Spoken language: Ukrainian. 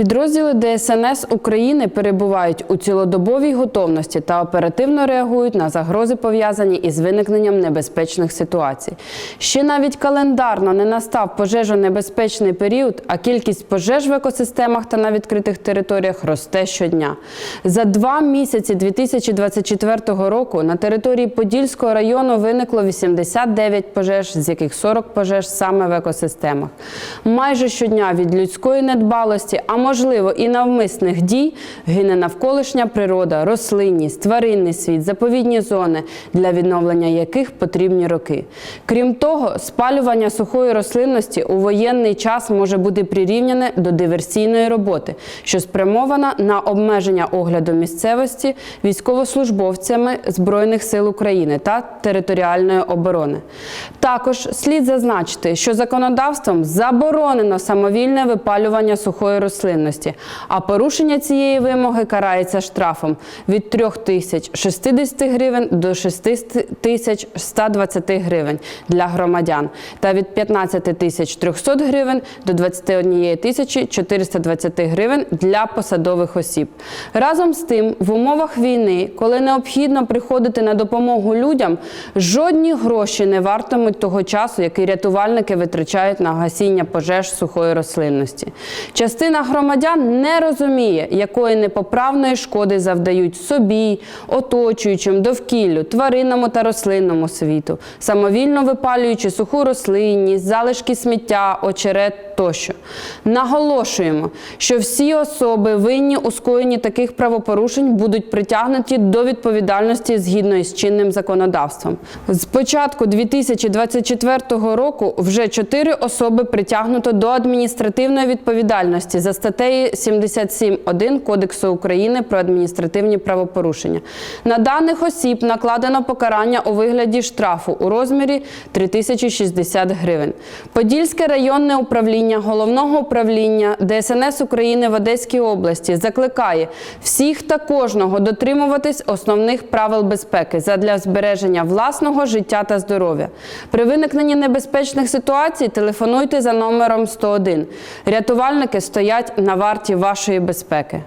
Підрозділи ДСНС України перебувають у цілодобовій готовності та оперативно реагують на загрози, пов'язані із виникненням небезпечних ситуацій. Ще навіть календарно не настав пожежонебезпечний період, а кількість пожеж в екосистемах та на відкритих територіях росте щодня. За два місяці 2024 року на території Подільського району виникло 89 пожеж, з яких 40 пожеж саме в екосистемах. Майже щодня від людської недбалості, а можливо і навмисних дій, гине навколишня природа, рослинність, тваринний світ, заповідні зони, для відновлення яких потрібні роки. Крім того, спалювання сухої рослинності у воєнний час може бути прирівняне до диверсійної роботи, що спрямована на обмеження огляду місцевості військовослужбовцями Збройних сил України та територіальної оборони. Також слід зазначити, що законодавством заборонено самовільне випалювання сухої рослинності, а порушення цієї вимоги карається штрафом від 3 тисяч 60 гривень до 6 тисяч 120 гривень для громадян та від 15 тисяч 300 гривень до 21 тисячі 420 гривень для посадових осіб. Разом з тим, в умовах війни, коли необхідно приходити на допомогу людям, жодні гроші не вартимуть того часу, який рятувальники витрачають на гасіння пожеж сухої рослинності. Частина громадян не розуміє, якої непоправної шкоди завдають собі, оточуючим, довкіллю, тваринному та рослинному світу, самовільно випалюючи суху рослинність, залишки сміття, очерет тощо. Наголошуємо, що всі особи винні у скоєнні таких правопорушень будуть притягнуті до відповідальності згідно із чинним законодавством. З початку 2024 року вже чотири особи притягнуто до адміністративної відповідальності за статтею 77.1 Кодексу України про адміністративні правопорушення. На даних осіб накладено покарання у вигляді штрафу у розмірі 3060 гривень. Подільське районне управління головного управління ДСНС України в Одеській області закликає всіх та кожного дотримуватись основних правил безпеки задля збереження власного життя та здоров'я. При виникненні небезпечних ситуацій телефонуйте за номером 101. Рятувальники стоять на варті вашої безпеки.